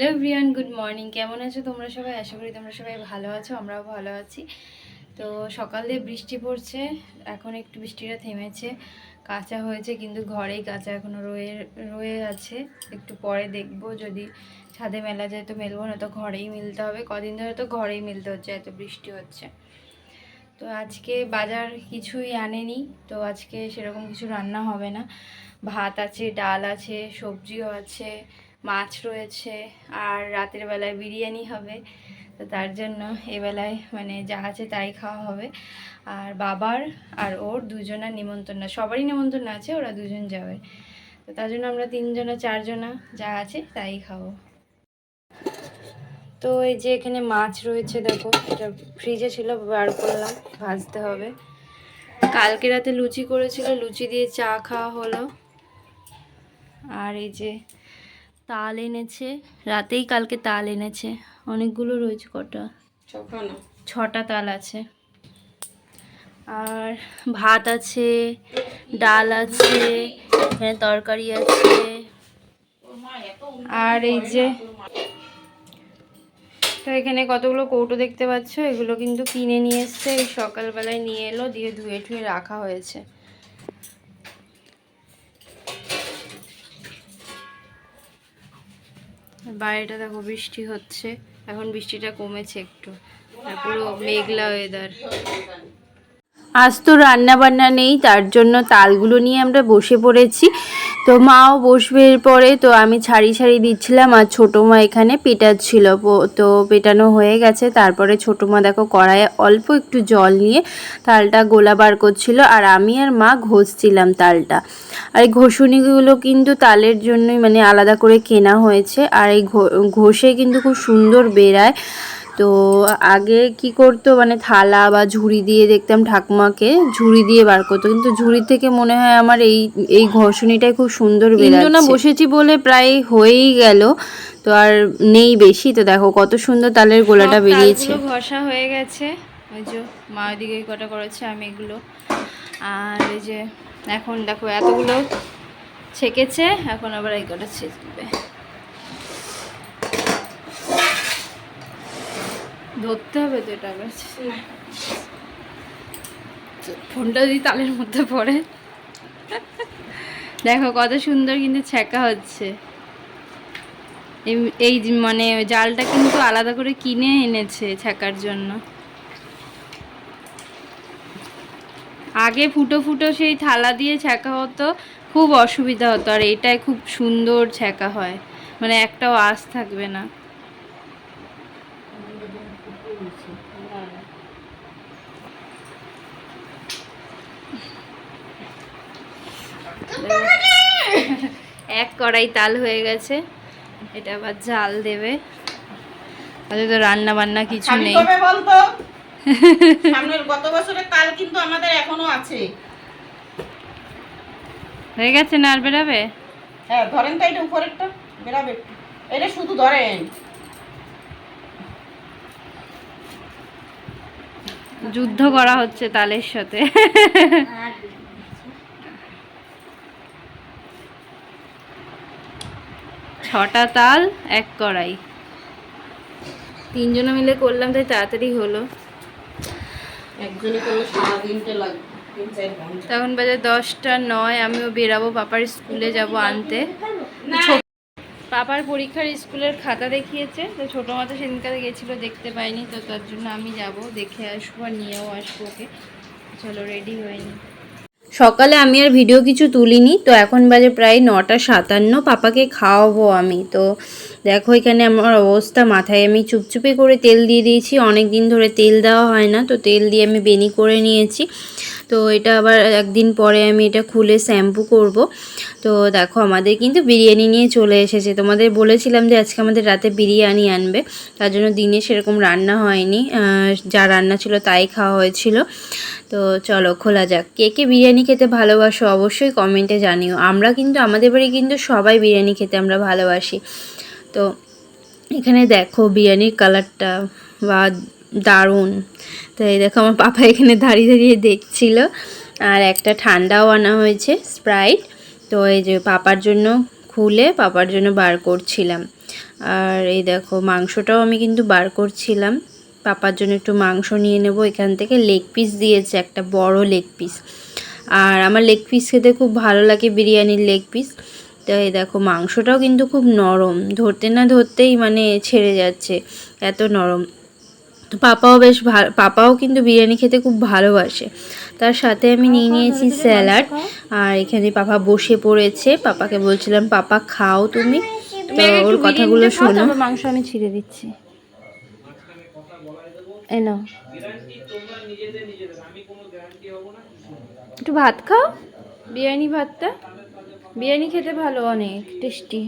Hello everyone, good morning. কেমন আছো তোমরা সবাই? আশা করি তোমরা সবাই ভালো আছো, আমরাও ভালো আছি। তো সকাল দিয়ে বৃষ্টি পড়ছে, এখন একটু বৃষ্টিটা থেমেছে। কাঁচা হয়েছে, কিন্তু ঘরেই কাঁচা এখনও রয়ে রয়ে আছে। একটু পরে দেখব, যদি ছাদে মেলা যায় তো মেলবো না তো ঘরেই মিলতে হবে। কদিন ধরে তো ঘরেই মিলতে হচ্ছে, এত বৃষ্টি হচ্ছে। তো আজকে বাজার কিছুই আনেনি, তো আজকে সেরকম কিছু রান্না হবে না। ভাত আছে, ডাল আছে, সবজিও আছে মাছ রয়েছে আর রাতের বেলায় বিরিয়ানি হবে। তো তার জন্য এবেলায় মানে যা আছে তাই খাওয়া হবে। আর বাবার আর ওর দুজনের নিমন্ত্রণ, সবারই নিমন্ত্রণ আছে, ওরা দুজন যাবে। তো তার জন্য আমরা তিনজনা, চারজনা যা আছে তাই খাব। তো এই যে এখানে মাছ রয়েছে, দেখো, এটা ফ্রিজে ছিল, বার করলাম, ভাজতে হবে। কালকে রাতে লুচি করেছিল, লুচি দিয়ে চা খাওয়া হলো। আর এই যে তাল এনেছে রাতেই কালকে তাল এনেছে। অনেকগুলো রয়েছে কটা? ছটা তাল আছে। আর ভাত আছে ডাল আছে এখানে তরকারি আছে। আর এই যে তো এখানে কতগুলো কৌটো দেখতে পাচ্ছ? এগুলো কিন্তু কিনে নিয়ে এসছে এই সকালবেলায় নিয়ে এলো দিয়ে ধুয়ে ঠুয়ে রাখা হয়েছে। বাইরেটা দেখো বৃষ্টি হচ্ছে। এখন বৃষ্টিটা কমেছে একটু। পুরো মেঘলা ওয়েদার আজ তো রান্না বান্না নেই, তার জন্য তালগুলো নিয়ে আমরা বসে পড়েছি। তো মাও বসবে এরপরে, তো আমি ছাড়ি ছাড়ি দিচ্ছিলাম আর ছোটো মা এখানে পেটাচ্ছিল। তো পেটানো হয়ে গেছে, তারপরে ছোটো মা দেখো কড়াইয়ে অল্প একটু জল নিয়ে তালটা গোলা বার করছিল আর আমি আর মা ঘষছিলাম তালটা। আর এই ঘষুনিগুলো কিন্তু তালের জন্যই মানে আলাদা করে কেনা হয়েছে আর এই ঘষে কিন্তু খুব সুন্দর বেরায় তো আগে কি করতো? মানে থালা বা ঝুড়ি দিয়ে দেখতাম ঠাকুমাকে। ঝুড়ি দিয়ে বার করতো। কিন্তু ঝুড়ি থেকে মনে হয় আমার এই এই ঘর্ষণীটাই খুব সুন্দর বেরাচ্ছে। বসেছি বলে প্রায় হয়েই গেল। তো আর নেই বেশি। তো দেখো কত সুন্দর তালের গোলাটা বেরিয়েছে। ঘষা হয়ে গেছে। ওই যে মা ওইদিকে কটা করেছে আমি এগুলো। আর এই যে এখন দেখো এতগুলো ছেকেছে এখন আবার এই কটা ছেঁচবে ধরতে হবে তো এটা ফোনটা যদি তালের মধ্যে পড়ে। দেখো কত সুন্দর কিন্তু ছ্যাঁকা হচ্ছে। এই- মানে জালটা কিন্তু আলাদা করে কিনে এনেছে ছ্যাঁকার জন্য। আগে ফুটো ফুটো সেই থালা দিয়ে ছ্যাঁকা হতো, খুব অসুবিধা হতো। আর এটাই খুব সুন্দর ছ্যাঁকা হয়। মানে একটাও আঁশ থাকবে না। এক কড়াই তাল হয়ে গেছে। এটা আবার জাল দেবে। তাহলে তো রান্না বান্না কিছু নেই। বলতো? সামনের গত বছরের তাল কিন্তু আমাদের এখনও আছে। হয়ে গেছে না আর বেরাবে? হ্যাঁ ধরেন তো এটা উপরেরটা। বেরাবে এটা শুধু ধরেন। যুদ্ধ করা হচ্ছে তালের সাথে। ছটা তাল এক কড়াই। তিনজনে মিলে করলাম তাই তাড়াতাড়ি হলো। তখন বাজে দশটা নয় আমিও বেরাবো পাপার স্কুলে যাব আনতে। পাপার পরীক্ষার স্কুলের খাতা দেখিয়েছে। তো ছোটো মতো সেদিনকালে গেছিল, দেখতে পাইনি, তো তার জন্য আমি যাব, দেখে আসব আর নিয়েও আসব ওকে। চলো রেডি হয়নি সকালে আমি আর ভিডিও কিছু তুলিনি, তো এখন বাজে প্রায় নটা সাতান্ন, পাপাকে খাওয়াবো আমি। তো দেখো, এখানে আমার অবস্থা। মাথায় আমি চুপচুপে করে তেল দিয়ে দিয়েছি। অনেক দিন ধরে তেল দেওয়া হয় না, তো তেল দিয়ে আমি বেনি করে নিয়েছি। তো এটা আবার একদিন পরে আমি এটা খুলে শ্যাম্পু করব। তো দেখো, আমাদের কিন্তু বিরিয়ানি নিয়ে চলে এসেছে। তোমাদের বলেছিলাম যে আজকে আমাদের রাতে বিরিয়ানি আনবে। তার জন্য দিনে সেরকম রান্না হয়নি। যা রান্না ছিল তাই খাওয়া হয়েছিল। তো চলো, খোলা যাক। কে কে বিরিয়ানি খেতে ভালোবাসো অবশ্যই কমেন্টে জানিও। আমরা কিন্তু, আমাদের বাড়ি কিন্তু সবাই বিরিয়ানি খেতে আমরা ভালোবাসি। তো এখানে দেখো বিরিয়ানির কালারটা বা দারুণ। তো এই দেখো আমার পাপা এখানে দাঁড়িয়ে দাঁড়িয়ে দেখছিল। আর একটা ঠান্ডাও আনা হয়েছে স্প্রাইট তো এই যে পাপার জন্য খুলে পাপার জন্য বার করছিলাম। আর এই দেখো মাংসটাও আমি কিন্তু বার করছিলাম। পাপার জন্য একটু মাংস নিয়ে নেব। এখান থেকে লেগ পিস দিয়েছে, একটা বড় লেগ পিস আর আমার লেগ পিস খেতে খুব ভালো লাগে বিরিয়ানির লেগ পিস তো এই দেখো মাংসটাও কিন্তু খুব নরম। ধরতে না ধরতেই মানে ছেড়ে যাচ্ছে এত নরম। তো পাপাও বেশ ভালো পাপাও কিন্তু বিরিয়ানি খেতে খুব ভালোবাসে। তার সাথে আমি নিয়ে নিয়েছি স্যালাড। আর এখানে পাপা বসে পড়েছে। পাপাকে বলছিলাম পাপা খাও তুমি। তো ওর কথাগুলো শোনো। মাংস আমি ছিঁড়ে দিচ্ছি। এনো একটু ভাত খাও। বিরিয়ানি ভাতটা? বিরিয়ানি খেতে ভালো, অনেক টেস্টি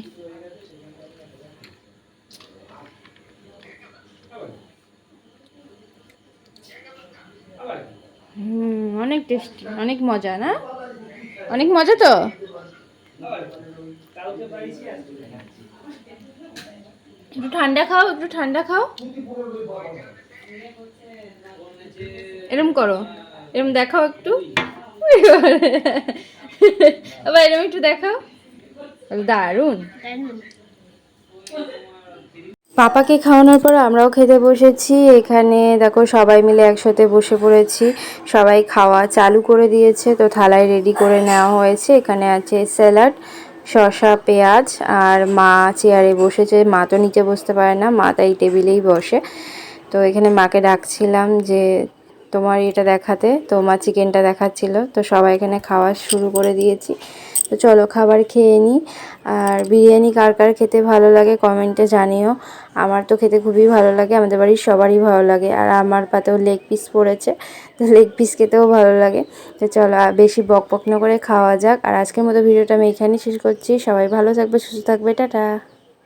হুম, অনেক টেস্টি অনেক মজা, না? অনেক মজা তো? একটু ঠান্ডা খাও, একটু ঠান্ডা খাও। এরম করো, এরম দেখাও একটু। আবার একটু দেখাও। দারুণ। পাপাকে খাওয়ানোর পর আমরাও খেতে বসেছি। এখানে দেখো সবাই মিলে একসাথে বসে পড়েছি। সবাই খাওয়া চালু করে দিয়েছে, তো থালায় রেডি করে নেওয়া হয়েছে। এখানে আছে স্যালাড শসা, পেঁয়াজ, আর মা চেয়ারে বসেছে। মা তো নিচে বসতে পারে না, মা তাই টেবিলেই বসে। তো এখানে মাকে ডাকছিলাম যে তোমার এটা দেখাতে, তো মা চিকেনটা দেখাচ্ছিল, তো সবাই এখানে খাওয়া শুরু করে দিয়েছি। তো চলো খাবার খেয়ে নিই আর বিরিয়ানি কার কার খেতে ভালো লাগে কমেন্টে জানিও। আমার তো খেতে খুবই ভালো লাগে, আমাদের বাড়ির সবারই ভালো লাগে। আর আমার পাতেও লেগ পিস পড়েছে, তো লেগ পিস খেতেও ভালো লাগে। তো চলো বেশি বক বক করে খাওয়া যাক। আর আজকের মতো ভিডিওটা আমি এখানেই শেষ করছি। সবাই ভালো থাকবে, সুস্থ থাকবে, টাটা।